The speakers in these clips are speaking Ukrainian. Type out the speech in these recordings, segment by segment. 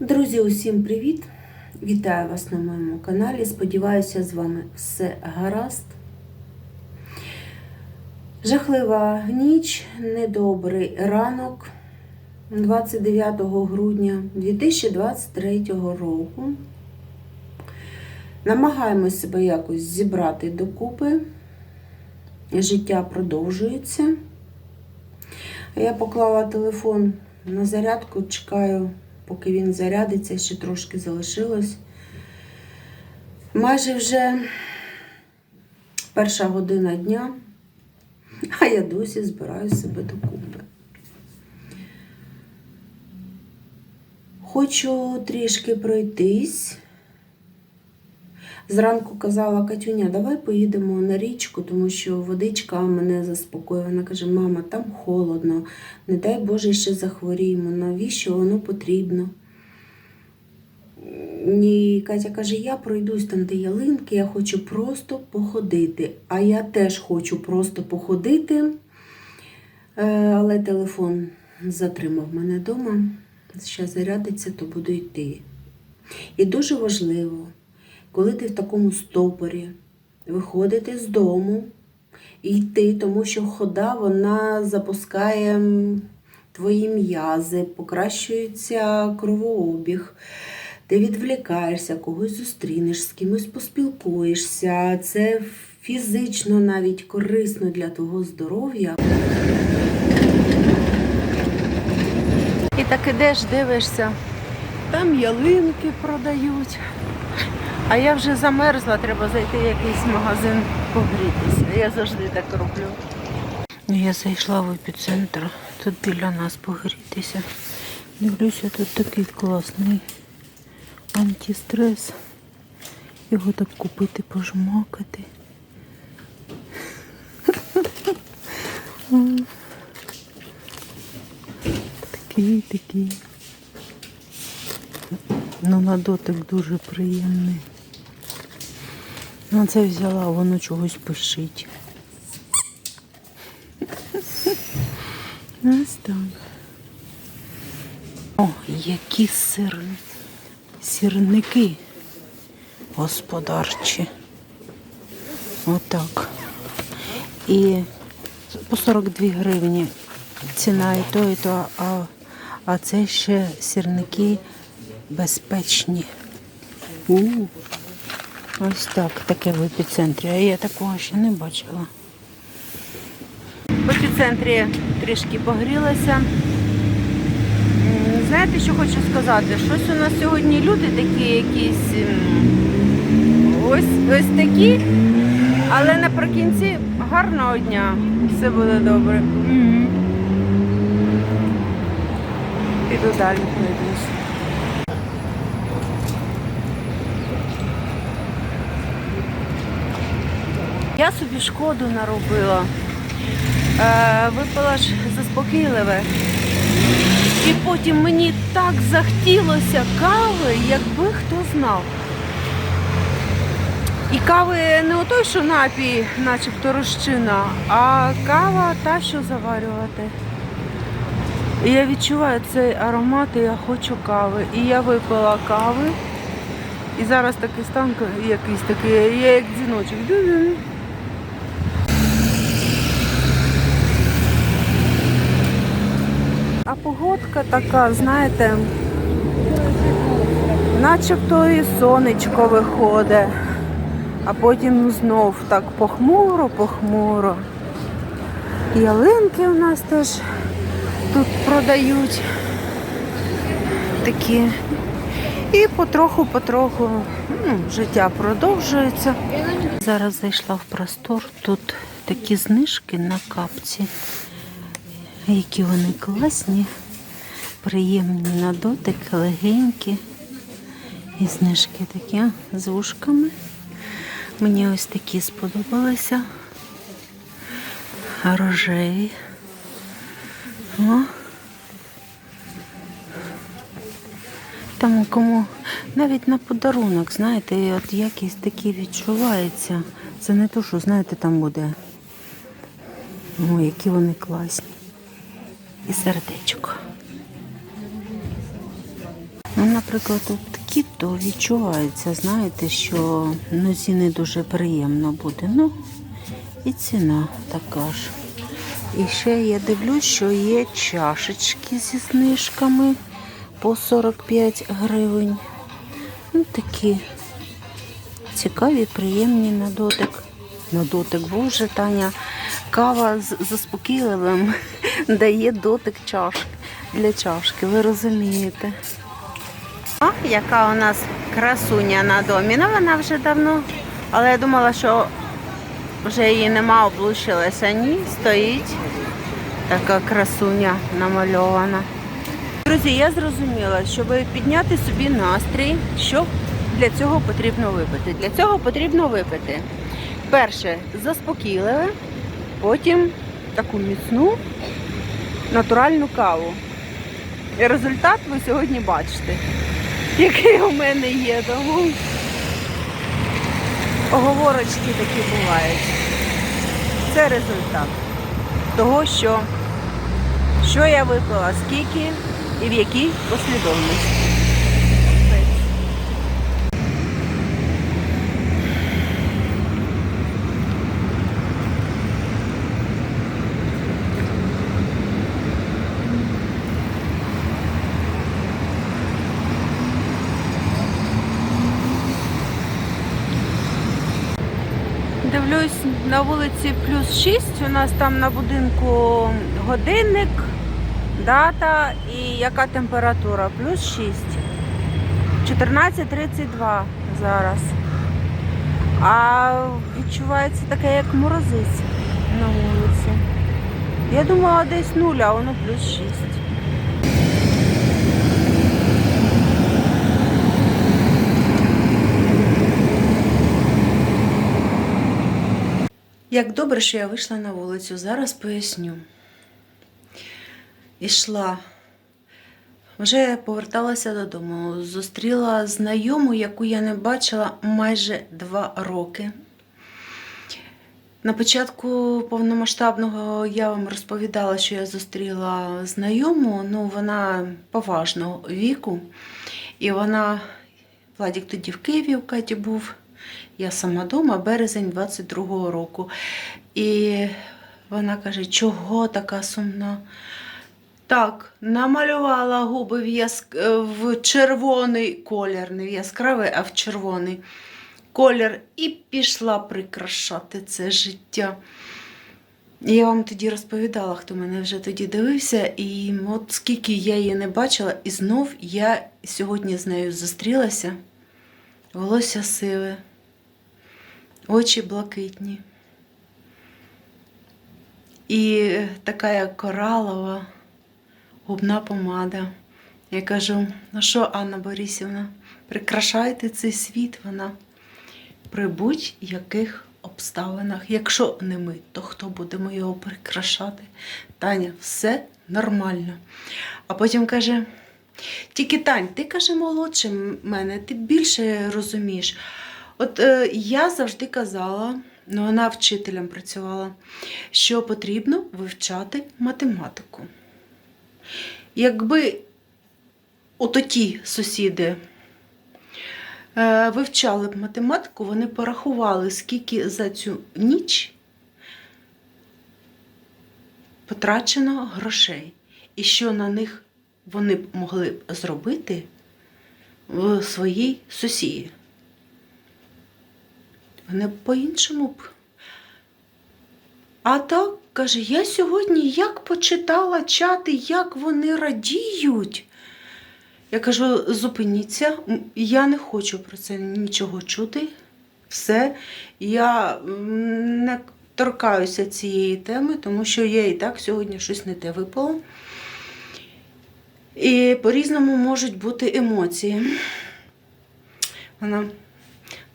Друзі, усім привіт! Вітаю вас на моєму каналі. Сподіваюся, з вами все гаразд. Жахлива ніч, недобрий ранок 29 грудня 2023 року. Намагаємось себе якось зібрати докупи. Життя продовжується. Я поклала телефон на зарядку, чекаю поки він зарядиться, ще трошки залишилось. Майже вже перша година дня, а я досі збираю себе до купи. Хочу трішки пройтись. Зранку казала Катюня, давай поїдемо на річку, тому що водичка мене заспокоює. Вона каже, мама, там холодно, не дай Боже, ще захворіємо. Навіщо воно потрібно? І Катя каже, я пройдусь там, де ялинки, я хочу просто походити. А я теж хочу просто походити, Е, але телефон затримав мене вдома. Ще зарядиться, то буду йти. І дуже важливо, коли ти в такому стопорі, виходити з дому і йти, тому що хода вона запускає твої м'язи, покращується кровообіг. Ти відвлікаєшся, когось зустрінеш, з кимось поспілкуєшся. Це фізично навіть корисно для твого здоров'я. І так ідеш, дивишся, там ялинки продають. А я вже замерзла, треба зайти в якийсь магазин погрітися. Я завжди так роблю. Я зайшла в епіцентр, тут біля нас погрітися. Дивлюся, тут такий класний антистрес. Його так купити, пожмакати. Такий, такий. Ну, на дотик дуже приємний. Ну, це взяла, воно чогось пишить. Ось так. О, які сир... сірники господарчі. Отак. І по 42 гривні ціна і то, і то, а, а це ще сірники безпечні. У, ось так, таке в епіцентрі. А я такого ще не бачила. В епіцентрі трішки погрілася. Знаєте, що хочу сказати? Щось у нас сьогодні люди такі якісь ось, ось такі, але наприкінці гарного дня. Все буде добре. Піду далі пройдусь. Я собі шкоду наробила. Е, випила ж заспокійливе. І потім мені так захотілося кави, якби хто знав. І кави не отой, що напій, начебто розчина, а кава та, що заварювати. І я відчуваю цей аромат, і я хочу кави. І я випила кави. І зараз такий стан якийсь такий, я як дзвіночок. Така, знаєте, начебто і сонечко виходить, а потім знов так похмуро-похмуро. Ялинки у нас теж тут продають такі. І потроху-потроху ну, життя продовжується. Зараз зайшла в простор, тут такі знижки на капці. Які вони класні, приємні на дотик, легенькі. І знижки такі з вушками. Мені ось такі сподобалися. Рожеві. О. Тому кому навіть на подарунок, знаєте, от якість такі відчувається. Це не то, що, знаєте, там буде. О, які вони класні і сердечко. Ну, наприклад, от такі, то відчувається, знаєте, що нозі не дуже приємно буде. Ну, і ціна така ж. І ще я дивлюсь, що є чашечки зі знижками по 45 гривень. Ну, такі цікаві, приємні на дотик. На дотик, боже, Таня. Кава з заспокійливим дає дотик чашки для чашки, ви розумієте. А, яка у нас красуня на домі. Ну, вона вже давно. Але я думала, що вже її нема, облучилася. Ні, стоїть така красуня намальована. Друзі, я зрозуміла, щоб підняти собі настрій, що для цього потрібно випити. Для цього потрібно випити перше заспокійливе, потім таку міцну натуральну каву. І результат ви сьогодні бачите, який у мене є. Тому оговорочки такі бувають. Це результат того, що, що я випила, скільки і в якій послідовності. Дивлюсь, на вулиці плюс 6. У нас там на будинку годинник, дата і яка температура? Плюс 6. 14.32 зараз. А відчувається таке, як морозець на вулиці. Я думала десь нуль, а воно плюс 6. Як добре, що я вийшла на вулицю, зараз поясню. Ішла, вже поверталася додому, зустріла знайому, яку я не бачила майже два роки. На початку повномасштабного я вам розповідала, що я зустріла знайому, ну вона поважного віку. І вона, Владік тоді в Києві в Каті був. Я сама дома, березень 22-го року. І вона каже, чого така сумна? Так, намалювала губи в, яск... в червоний колір, не в яскравий, а в червоний колір, і пішла прикрашати це життя. Я вам тоді розповідала, хто мене вже тоді дивився, і от скільки я її не бачила, і знов я сьогодні з нею зустрілася. Волосся сиве, очі блакитні. І така як коралова губна помада. Я кажу: ну що, Анна Борисівна, прикрашайте цей світ вона при будь-яких обставинах. Якщо не ми, то хто будемо його прикрашати? Таня, все нормально. А потім каже: тільки Тань, ти каже молодше мене, ти більше розумієш. От е, я завжди казала, ну вона вчителем працювала, що потрібно вивчати математику. Якби ото ті сусіди е, вивчали б математику, вони порахували, скільки за цю ніч потрачено грошей, і що на них вони б могли б зробити в своїй сусії. Вони б по-іншому б. А так, каже, я сьогодні як почитала чати, як вони радіють. Я кажу, зупиніться, я не хочу про це нічого чути. Все, я не торкаюся цієї теми, тому що я і так сьогодні щось не те випало. І по-різному можуть бути емоції. Вона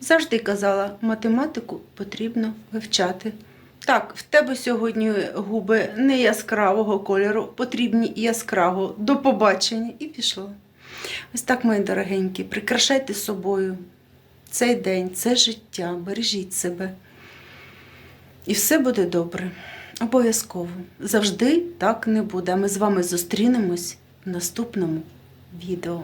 завжди казала, математику потрібно вивчати. Так, в тебе сьогодні губи не яскравого кольору, потрібні яскраво. До побачення і пішло. Ось так, мої дорогенькі, прикрашайте собою цей день, це життя, бережіть себе. І все буде добре. Обов'язково. Завжди так не буде. Ми з вами зустрінемось наступному відео.